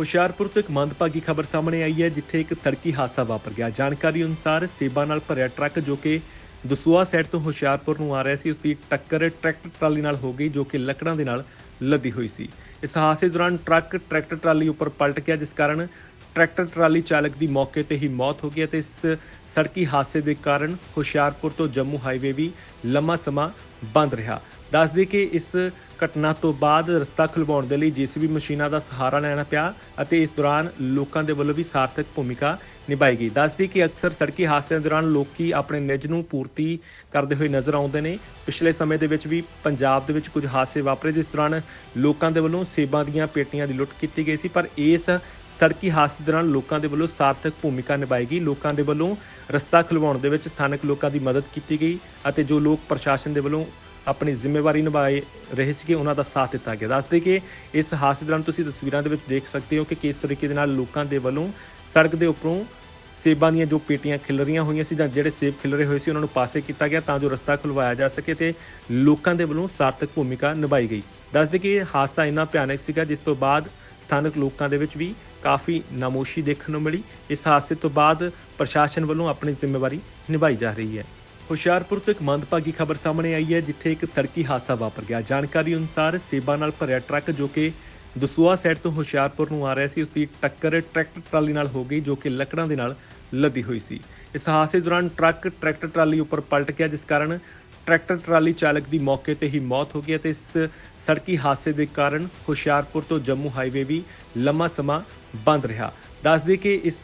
ਹੁਸ਼ਿਆਰਪੁਰ ਤੋਂ ਇੱਕ ਮੰਦਭਾਗੀ ਖਬਰ ਸਾਹਮਣੇ ਆਈ ਹੈ, ਜਿੱਥੇ ਇੱਕ ਸੜਕੀ ਹਾਦਸਾ ਵਾਪਰ ਗਿਆ। ਜਾਣਕਾਰੀ ਅਨੁਸਾਰ ਸੇਬਾਂ ਨਾਲ ਭਰਿਆ ਟਰੱਕ ਜੋ ਕਿ ਦਸੂਆ ਸਾਈਡ ਤੋਂ ਹੁਸ਼ਿਆਰਪੁਰ ਨੂੰ ਆ ਰਿਹਾ ਸੀ ਉਸ ਦੀ ਟੱਕਰ ਟਰੈਕਟਰ ਟਰਾਲੀ ਨਾਲ ਹੋ ਗਈ, ਜੋ ਕਿ ਲੱਕੜਾਂ ਦੇ ਨਾਲ ਲੱਦੀ ਹੋਈ ਸੀ। ਇਸ ਹਾਦਸੇ ਦੌਰਾਨ ਟਰੱਕ ਟਰੈਕਟਰ ਟਰਾਲੀ ਉੱਪਰ ਪਲਟ ਗਿਆ, ਜਿਸ ਕਾਰਨ ਟਰੈਕਟਰ ਟਰਾਲੀ ਚਾਲਕ ਦੀ ਮੌਕੇ ਤੇ ਹੀ ਮੌਤ ਹੋ ਗਈ ਅਤੇ ਇਸ ਸੜਕੀ ਹਾਦਸੇ ਦੇ ਕਾਰਨ ਹੁਸ਼ਿਆਰਪੁਰ ਤੋਂ ਜੰਮੂ ਹਾਈਵੇ ਵੀ ਲੰਮਾ ਸਮਾਂ ਬੰਦ ਰਿਹਾ। ਦੱਸਦੇ ਕਿ ਇਸ ਘਟਨਾ ਤੋਂ ਬਾਅਦ ਰਸਤਾ ਖੁਲਵਾਉਣ ਦੇ ਲਈ ਜੀਸੀਬੀ ਮਸ਼ੀਨਾਂ ਦਾ ਸਹਾਰਾ ਲੈਣਾ ਪਿਆ ਅਤੇ ਇਸ ਦੌਰਾਨ ਲੋਕਾਂ ਦੇ ਵੱਲੋਂ ਵੀ ਸਾਰਥਕ ਭੂਮਿਕਾ ਨਿਭਾਈ ਗਈ। ਦੱਸਦੀ ਕਿ ਅਕਸਰ ਸੜਕੀ ਹਾਦਸਿਆਂ ਦੌਰਾਨ ਲੋਕੀ ਆਪਣੇ ਨਿੱਜ ਨੂੰ ਪੂਰਤੀ ਕਰਦੇ ਹੋਏ ਨਜ਼ਰ ਆਉਂਦੇ ਨੇ। ਪਿਛਲੇ ਸਮੇਂ ਦੇ ਵਿੱਚ ਵੀ ਪੰਜਾਬ ਦੇ ਵਿੱਚ ਕੁਝ ਹਾਦਸੇ ਵਾਪਰੇ, ਜਿਸ ਦੌਰਾਨ ਲੋਕਾਂ ਦੇ ਵੱਲੋਂ ਸੇਬਾਂ ਦੀਆਂ ਪੇਟੀਆਂ ਦੀ ਲੁੱਟ ਕੀਤੀ ਗਈ ਸੀ, ਪਰ ਇਸ ਸੜਕੀ ਹਾਦਸੇ ਦੌਰਾਨ ਲੋਕਾਂ ਦੇ ਵੱਲੋਂ ਸਾਰਥਕ ਭੂਮਿਕਾ ਨਿਭਾਈ ਗਈ। ਲੋਕਾਂ ਦੇ ਵੱਲੋਂ ਰਸਤਾ ਖੁਲਵਾਉਣ ਦੇ ਵਿੱਚ ਸਥਾਨਕ ਲੋਕਾਂ ਦੀ ਮਦਦ ਕੀਤੀ ਗਈ ਅਤੇ ਜੋ ਲੋਕ ਪ੍ਰਸ਼ਾਸਨ ਦੇ ਵੱਲੋਂ ਆਪਣੀ ਜ਼ਿੰਮੇਵਾਰੀ ਨਿਭਾਏ ਰਹੇ ਸੀਗੇ, ਉਹਨਾਂ ਦਾ ਸਾਥ ਦਿੱਤਾ ਗਿਆ। ਦੱਸਦੇ ਕਿ ਇਸ ਹਾਦਸੇ ਦੌਰਾਨ ਤੁਸੀਂ ਤਸਵੀਰਾਂ ਦੇ ਵਿੱਚ ਦੇਖ ਸਕਦੇ ਹੋ ਕਿ ਕਿਸ ਤਰੀਕੇ ਦੇ ਨਾਲ ਲੋਕਾਂ ਦੇ ਵੱਲੋਂ ਸੜਕ ਦੇ ਉੱਪਰੋਂ ਸੇਬਾਂ ਦੀਆਂ ਜੋ ਪੇਟੀਆਂ ਖਿਲ ਰਹੀਆਂ ਹੋਈਆਂ ਸੀ ਜਾਂ ਜਿਹੜੇ ਸੇਬ ਖਿਲ ਰਹੇ ਹੋਏ ਸੀ, ਉਹਨਾਂ ਨੂੰ ਪਾਸੇ ਕੀਤਾ ਗਿਆ ਤਾਂ ਜੋ ਰਸਤਾ ਖੁਲਵਾਇਆ ਜਾ ਸਕੇ ਤੇ ਲੋਕਾਂ ਦੇ ਵੱਲੋਂ ਸਾਰਥਕ ਭੂਮਿਕਾ ਨਿਭਾਈ ਗਈ। ਦੱਸਦੇ ਕਿ ਇਹ ਹਾਦਸਾ ਇੰਨਾ ਭਿਆਨਕ ਸੀਗਾ, ਜਿਸ ਤੋਂ ਬਾਅਦ ਸਥਾਨਕ ਲੋਕਾਂ ਦੇ ਵਿੱਚ ਵੀ ਕਾਫੀ ਨਾਮੋਸ਼ੀ ਦੇਖਣ ਨੂੰ ਮਿਲੀ। ਇਸ ਹਾਦਸੇ ਤੋਂ ਬਾਅਦ ਪ੍ਰਸ਼ਾਸਨ ਵੱਲੋਂ ਆਪਣੀ ਜ਼ਿੰਮੇਵਾਰੀ ਨਿਭਾਈ ਜਾ ਰਹੀ ਹੈ। ਹੁਸ਼ਿਆਰਪੁਰ ਤੋਂ ਇੱਕ ਮੰਦਭਾਗੀ ਖਬਰ ਸਾਹਮਣੇ ਆਈ ਹੈ, ਜਿੱਥੇ ਇੱਕ ਸੜਕੀ ਹਾਦਸਾ ਵਾਪਰ ਗਿਆ। ਜਾਣਕਾਰੀ ਅਨੁਸਾਰ ਸੇਬਾਂ ਨਾਲ ਭਰਿਆ ਟਰੱਕ ਜੋ ਕਿ ਦਸੂਆ ਸਾਈਡ ਤੋਂ ਹੁਸ਼ਿਆਰਪੁਰ ਨੂੰ ਆ ਰਿਹਾ ਸੀ ਉਸ ਦੀ ਟੱਕਰ ਟਰੈਕਟਰ ਟਰਾਲੀ ਨਾਲ ਹੋ ਗਈ, ਜੋ ਕਿ ਲੱਕੜਾਂ ਦੇ ਨਾਲ ਲੱਦੀ ਹੋਈ ਸੀ। ਇਸ ਹਾਦਸੇ ਦੌਰਾਨ ਟਰੱਕ ਟਰੈਕਟਰ ਟਰਾਲੀ ਉੱਪਰ ਪਲਟ ਗਿਆ, ਜਿਸ ਕਾਰਨ ਟਰੈਕਟਰ ਟਰਾਲੀ ਚਾਲਕ ਦੀ ਮੌਕੇ ਤੇ ਹੀ ਮੌਤ ਹੋ ਗਈ ਅਤੇ ਇਸ ਸੜਕੀ ਹਾਦਸੇ ਦੇ ਕਾਰਨ ਹੁਸ਼ਿਆਰਪੁਰ ਤੋਂ ਜੰਮੂ ਹਾਈਵੇ ਵੀ ਲੰਮਾ ਸਮਾਂ ਬੰਦ ਰਿਹਾ। ਦੱਸਦੇ ਕਿ ਇਸ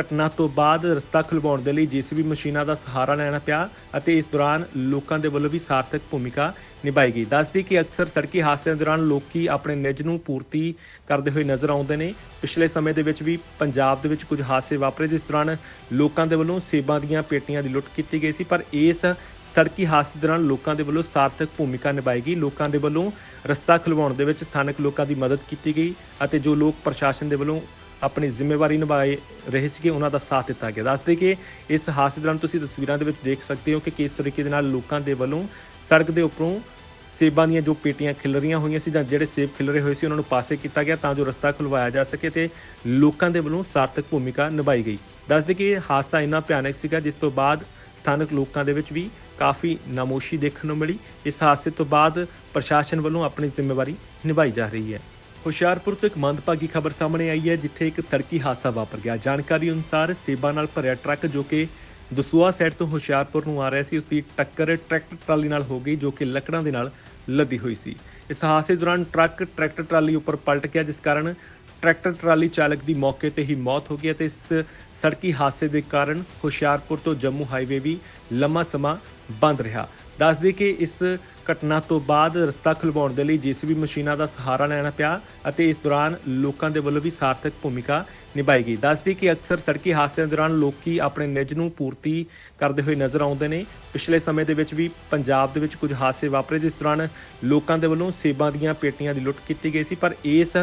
ਘਟਨਾ ਤੋਂ ਬਾਅਦ ਰਸਤਾ ਖੁਲਵਾਉਣ ਦੇ ਲਈ ਜੀਸੀਬੀ ਮਸ਼ੀਨਾਂ ਦਾ ਸਹਾਰਾ ਲੈਣਾ ਪਿਆ ਅਤੇ ਇਸ ਦੌਰਾਨ ਲੋਕਾਂ ਦੇ ਵੱਲੋਂ ਵੀ ਸਾਰਥਕ ਭੂਮਿਕਾ ਨਿਭਾਈ ਗਈ। ਦੱਸਦੀ ਕਿ ਅਕਸਰ ਸੜਕੀ ਹਾਦਸਿਆਂ ਦੌਰਾਨ ਲੋਕੀ ਆਪਣੇ ਨਿੱਜ ਨੂੰ ਪੂਰਤੀ ਕਰਦੇ ਹੋਏ ਨਜ਼ਰ ਆਉਂਦੇ ਨੇ। ਪਿਛਲੇ ਸਮੇਂ ਦੇ ਵਿੱਚ ਵੀ ਪੰਜਾਬ ਦੇ ਵਿੱਚ ਕੁਝ ਹਾਦਸੇ ਵਾਪਰੇ, ਜਿਸ ਦੌਰਾਨ ਲੋਕਾਂ ਦੇ ਵੱਲੋਂ ਸੇਬਾਂ ਦੀਆਂ ਪੇਟੀਆਂ ਦੀ ਲੁੱਟ ਕੀਤੀ ਗਈ ਸੀ, ਪਰ ਇਸ ਸੜਕੀ ਹਾਦਸੇ ਦੌਰਾਨ ਲੋਕਾਂ ਦੇ ਵੱਲੋਂ ਸਾਰਥਕ ਭੂਮਿਕਾ ਨਿਭਾਈ ਗਈ। ਲੋਕਾਂ ਦੇ ਵੱਲੋਂ ਰਸਤਾ ਖੁਲਵਾਉਣ ਦੇ ਵਿੱਚ ਸਥਾਨਕ ਲੋਕਾਂ ਦੀ ਮਦਦ ਕੀਤੀ ਗਈ ਅਤੇ ਜੋ ਲੋਕ ਪ੍ਰਸ਼ਾਸਨ ਦੇ ਵੱਲੋਂ ਆਪਣੀ ਜ਼ਿੰਮੇਵਾਰੀ ਨਿਭਾਏ ਰਹੇ ਸੀਗੇ, ਉਹਨਾਂ ਦਾ ਸਾਥ ਦਿੱਤਾ ਗਿਆ। ਦੱਸਦੇ ਕਿ ਇਸ ਹਾਦਸੇ ਦੌਰਾਨ ਤੁਸੀਂ ਤਸਵੀਰਾਂ ਦੇ ਵਿੱਚ ਦੇਖ ਸਕਦੇ ਹੋ ਕਿ ਕਿਸ ਤਰੀਕੇ ਦੇ ਨਾਲ ਲੋਕਾਂ ਦੇ ਵੱਲੋਂ ਸੜਕ ਦੇ ਉੱਪਰੋਂ ਸੇਬਾਂ ਦੀਆਂ ਜੋ ਪੇਟੀਆਂ ਖਿਲ ਰਹੀਆਂ ਹੋਈਆਂ ਸੀ ਜਾਂ ਜਿਹੜੇ ਸੇਬ ਖਿਲ ਰਹੇ ਹੋਏ ਸੀ, ਉਹਨਾਂ ਨੂੰ ਪਾਸੇ ਕੀਤਾ ਗਿਆ ਤਾਂ ਜੋ ਰਸਤਾ ਖੁਲਵਾਇਆ ਜਾ ਸਕੇ ਤੇ ਲੋਕਾਂ ਦੇ ਵੱਲੋਂ ਸਾਰਥਕ ਭੂਮਿਕਾ ਨਿਭਾਈ ਗਈ। ਦੱਸਦੇ ਕਿ ਹਾਦਸਾ ਇੰਨਾ ਭਿਆਨਕ ਸੀਗਾ, ਜਿਸ ਤੋਂ ਬਾਅਦ ਸਥਾਨਕ ਲੋਕਾਂ ਦੇ ਵਿੱਚ ਵੀ ਕਾਫੀ ਨਾਮੋਸ਼ੀ ਦੇਖਣ ਨੂੰ ਮਿਲੀ। ਇਸ ਹਾਦਸੇ ਤੋਂ ਬਾਅਦ ਪ੍ਰਸ਼ਾਸਨ ਵੱਲੋਂ ਆਪਣੀ ਜ਼ਿੰਮੇਵਾਰੀ ਨਿਭਾਈ ਜਾ ਰਹੀ ਹੈ। ਹੁਸ਼ਿਆਰਪੁਰ ਤੋਂ ਇੱਕ ਮੰਦਭਾਗੀ ਖਬਰ ਸਾਹਮਣੇ ਆਈ ਹੈ, ਜਿੱਥੇ ਇੱਕ ਸੜਕੀ ਹਾਦਸਾ ਵਾਪਰ ਗਿਆ। ਜਾਣਕਾਰੀ ਅਨੁਸਾਰ ਸੇਬਾਂ ਨਾਲ ਭਰਿਆ ਟਰੱਕ ਜੋ ਕਿ ਦਸੂਆ ਸਾਈਡ ਤੋਂ ਹੁਸ਼ਿਆਰਪੁਰ ਨੂੰ ਆ ਰਿਹਾ ਸੀ ਉਸ ਦੀ ਟੱਕਰ ਟਰੈਕਟਰ ਟਰਾਲੀ ਨਾਲ ਹੋ ਗਈ, ਜੋ ਕਿ ਲੱਕੜਾਂ ਦੇ ਨਾਲ ਲੱਦੀ ਹੋਈ ਸੀ। ਇਸ ਹਾਦਸੇ ਦੌਰਾਨ ਟਰੱਕ ਟਰੈਕਟਰ ਟਰਾਲੀ ਉੱਪਰ ਪਲਟ ਗਿਆ, ਜਿਸ ਕਾਰਨ ਟਰੈਕਟਰ ਟਰਾਲੀ ਚਾਲਕ ਦੀ ਮੌਕੇ ਤੇ ਹੀ ਮੌਤ ਹੋ ਗਈ ਅਤੇ ਇਸ ਸੜਕੀ ਹਾਦਸੇ ਦੇ ਕਾਰਨ ਹੁਸ਼ਿਆਰਪੁਰ ਤੋਂ ਜੰਮੂ ਹਾਈਵੇ ਵੀ ਲੰਮਾ ਸਮਾਂ ਬੰਦ ਰਿਹਾ। ਦੱਸ ਦੇ ਕਿ ਇਸ ਘਟਨਾ ਤੋਂ ਬਾਅਦ ਰਸਤਾ ਖੁਲਵਾਉਣ ਦੇ ਲਈ ਜੀਸੀਬੀ ਮਸ਼ੀਨਾਂ ਦਾ ਸਹਾਰਾ ਲੈਣਾ ਪਿਆ ਅਤੇ ਇਸ ਦੌਰਾਨ ਲੋਕਾਂ ਦੇ ਵੱਲੋਂ ਵੀ ਸਾਰਥਕ ਭੂਮਿਕਾ ਨਿਭਾਈ ਗਈ। ਦੱਸਦੀ ਕਿ ਅਕਸਰ ਸੜਕੀ ਹਾਦਸਿਆਂ ਦੌਰਾਨ ਲੋਕੀ ਆਪਣੇ ਨਿੱਜ ਨੂੰ ਪੂਰਤੀ ਕਰਦੇ ਹੋਏ ਨਜ਼ਰ ਆਉਂਦੇ ਨੇ। ਪਿਛਲੇ ਸਮੇਂ ਦੇ ਵਿੱਚ ਵੀ ਪੰਜਾਬ ਦੇ ਵਿੱਚ ਕੁਝ ਹਾਦਸੇ ਵਾਪਰੇ, ਜਿਸ ਦੌਰਾਨ ਲੋਕਾਂ ਦੇ ਵੱਲੋਂ ਸੇਬਾਂ ਦੀਆਂ ਪੇਟੀਆਂ ਦੀ ਲੁੱਟ ਕੀਤੀ ਗਈ ਸੀ, ਪਰ ਇਸ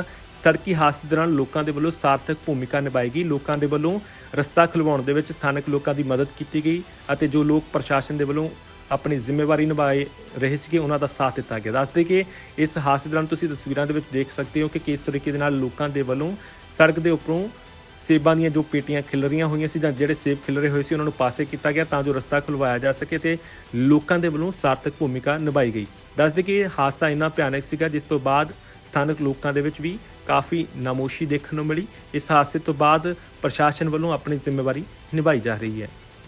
ਸੜਕੀ ਹਾਦਸੇ ਦੌਰਾਨ ਲੋਕਾਂ ਦੇ ਵੱਲੋਂ ਸਾਰਥਕ ਭੂਮਿਕਾ ਨਿਭਾਈ ਗਈ। ਲੋਕਾਂ ਦੇ ਵੱਲੋਂ ਰਸਤਾ ਖੁਲਵਾਉਣ ਦੇ ਵਿੱਚ ਸਥਾਨਕ ਲੋਕਾਂ ਦੀ ਮਦਦ ਕੀਤੀ ਗਈ ਅਤੇ ਜੋ ਲੋਕ ਪ੍ਰਸ਼ਾਸਨ ਦੇ ਵੱਲੋਂ ਆਪਣੀ ਜ਼ਿੰਮੇਵਾਰੀ ਨਿਭਾਏ ਰਹੇ ਸੀਗੇ, ਉਹਨਾਂ ਦਾ ਸਾਥ ਦਿੱਤਾ ਗਿਆ। ਦੱਸਦੇ ਕਿ ਇਸ ਹਾਦਸੇ ਦੌਰਾਨ ਤੁਸੀਂ ਤਸਵੀਰਾਂ ਦੇ ਵਿੱਚ ਦੇਖ ਸਕਦੇ ਹੋ ਕਿ ਕਿਸ ਤਰੀਕੇ ਦੇ ਨਾਲ ਲੋਕਾਂ ਦੇ ਵੱਲੋਂ ਸੜਕ ਦੇ ਉੱਪਰੋਂ ਸੇਬਾਂ ਦੀਆਂ ਜੋ ਪੇਟੀਆਂ ਖਿਲ ਰਹੀਆਂ ਹੋਈਆਂ ਸੀ ਜਾਂ ਜਿਹੜੇ ਸੇਬ ਖਿਲ ਰਹੇ ਹੋਏ ਸੀ, ਉਹਨਾਂ ਨੂੰ ਪਾਸੇ ਕੀਤਾ ਗਿਆ ਤਾਂ ਜੋ ਰਸਤਾ ਖੁਲਵਾਇਆ ਜਾ ਸਕੇ ਤੇ ਲੋਕਾਂ ਦੇ ਵੱਲੋਂ ਸਾਰਥਕ ਭੂਮਿਕਾ ਨਿਭਾਈ ਗਈ। ਦੱਸਦੇ ਕਿ ਇਹ ਹਾਦਸਾ ਇੰਨਾ ਭਿਆਨਕ ਸੀਗਾ, ਜਿਸ ਤੋਂ ਬਾਅਦ ਸਥਾਨਕ ਲੋਕਾਂ ਦੇ ਵਿੱਚ ਵੀ ਕਾਫੀ ਨਾਮੋਸ਼ੀ ਦੇਖਣ ਨੂੰ ਮਿਲੀ। ਇਸ ਹਾਦਸੇ ਤੋਂ ਬਾਅਦ ਪ੍ਰਸ਼ਾਸਨ ਵੱਲੋਂ ਆਪਣੀ ਜ਼ਿੰਮੇਵਾਰੀ ਨਿਭਾਈ ਜਾ ਰਹੀ ਹੈ।